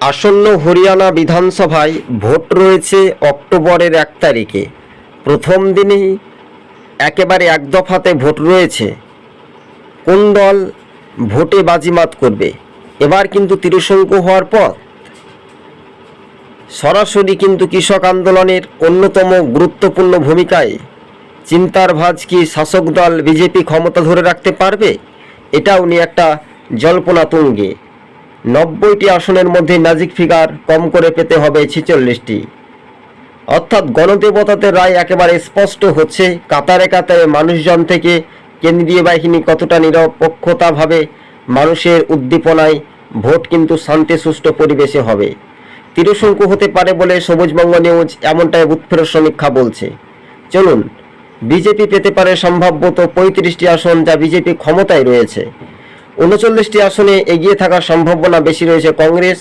আসন্ন হরিয়ানা বিধানসভায় ভোট রয়েছে অক্টোবরের এক তারিখে। প্রথম দিনেই একেবারে এক দফাতে ভোট রয়েছে। কোন দল ভোটে বাজিমাত করবে? এবার কিন্তু তিরুশঙ্কু হওয়ার পর সরাসরি কিন্তু কৃষক আন্দোলনের অন্যতম গুরুত্বপূর্ণ ভূমিকায় চিন্তার ভাজ কি শাসক দল বিজেপি ক্ষমতা ধরে রাখতে পারবে? এটাও নিয়ে একটা জল্পনা তুঙ্গে। নব্বইটি আসনের মধ্যে নাজিক ফিগার কম করে পেতে হবে ছেচল্লিশটি। অর্থাৎ গণদেবতাদের রায় একেবারে স্পষ্ট হচ্ছে, কাতারে কাতারে মানুষজন থেকে কেন্দ্রীয় বাহিনী কতটা নিরপেক্ষতাভাবে মানুষের উদ্দীপনায় ভোট কিন্তু শান্তি, সুষ্ঠু পরিবেশে হবে। তিরশঙ্কু হতে পারে বলে সবুজবঙ্গ নিউজ এমনটাই উৎফের সমীক্ষা বলছে। চলুন, বিজেপি পেতে পারে সম্ভাব্যত পঁয়ত্রিশটি আসন যা বিজেপি ক্ষমতায় রয়েছে। উনচল্লিশটি আসনে এগিয়ে থাকার সম্ভাবনা বেশি রয়েছে কংগ্রেস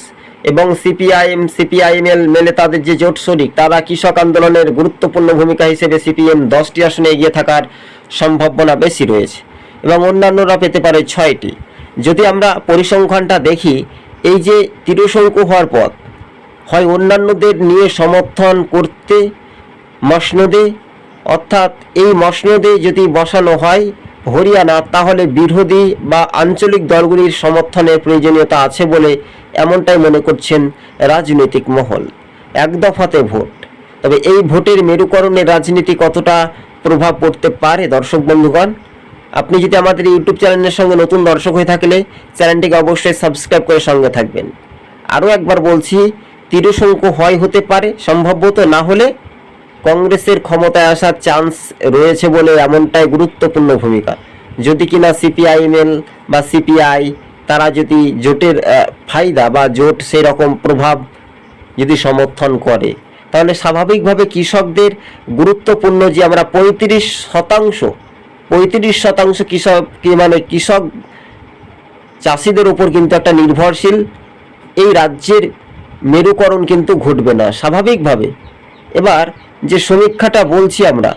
এবং সিপিআইএম, সিপিআইএমএল মেলে তাদের যে জোট শরিক তারা কৃষক আন্দোলনের গুরুত্বপূর্ণ ভূমিকা হিসেবে সিপিএম দশটি আসনে এগিয়ে থাকার সম্ভাবনা বেশি রয়েছে এবং অন্যান্যরা পেতে পারে ছয়টি। যদি আমরা পরিসংখ্যানটা দেখি, এই যে তিরুশঙ্কু হওয়ার পথ, হয় অন্যান্যদের নিয়ে সমর্থন করতে মসনদে, অর্থাৎ এই মসনদে যদি বসানো হয় হরিয়ানা, তাহলে বিরোধী বা আঞ্চলিক দলগুলির সমর্থনের প্রয়োজনীয়তা আছে বলে এমনটাই মনে করছেন রাজনৈতিক মহল। এক দফাতে ভোট। তবে এই ভোটের মেরুকরণে রাজনীতি কতটা প্রভাব পড়তে পারে, দর্শক বন্ধুগণ? আপনি যদি আমাদের ইউটিউব চ্যানেলের সঙ্গে নতুন দর্শক হয়ে থাকলে চ্যানেলটিকে অবশ্যই সাবস্ক্রাইব করে সঙ্গে থাকবেন। আরও একবার বলছি, তিরুশঙ্কু হয় হতে পারে, সম্ভবত না হলে কংগ্রেসের ক্ষমতায় আসার চান্স রয়েছে বলে এমনটাই গুরুত্বপূর্ণ ভূমিকা। যদি কিনা সিপিআইএমএল বা সিপিআই, তারা যদি জোটের ফায়দা বা জোট সেই রকম প্রভাব যদি সমর্থন করে, তাহলে স্বাভাবিকভাবে কৃষকদের গুরুত্বপূর্ণ যে আমরা পঁয়ত্রিশ শতাংশ পঁয়ত্রিশ শতাংশ কৃষক মানে কৃষক চাষিদের উপর কিন্তু একটা নির্ভরশীল, এই রাজ্যের মেরুকরণ কিন্তু ঘটবে না, স্বাভাবিকভাবে। এবার যে সমীক্ষাটা বলছি আমরা,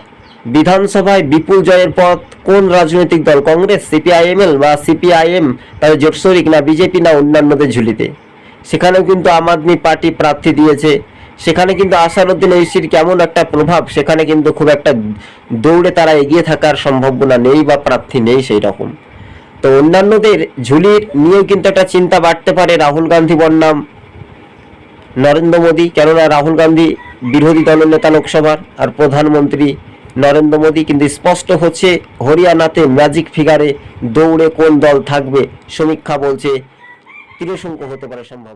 বিধানসভায় বিপুল জয়ের পথ কোন রাজনৈতিক দল, কংগ্রেস, সিপিআইএমএল বা সিপিআইএম, তাদের জোট শরিক না বিজেপি না অন্যান্যদের ঝুলিতে? সেখানেও কিন্তু আম আদমি পার্টি প্রার্থী দিয়েছে। সেখানে কিন্তু আসারউদ্দিন ঐশীর কেমন একটা প্রভাব, সেখানে কিন্তু খুব একটা দৌড়ে তারা এগিয়ে থাকার সম্ভাবনা নেই বা প্রার্থী নেই সেই রকম তো অন্যান্যদের ঝুলির নিয়েও কিন্তু একটা চিন্তা বাড়তে পারে রাহুল গান্ধী বন্যাম। নরেন্দ্র মোদী, কেননা রাহুল গান্ধী বিরোধী দলের নেতা লোকসভার আর প্রধানমন্ত্রী নরেন্দ্র মোদী কিন্তু স্পষ্ট হচ্ছে হরিয়ানাতে ম্যাজিক ফিগারে দৌড়ে কোন দল থাকবে সমীক্ষা বলছে ত্রিশঙ্ক হতে পারে সম্ভব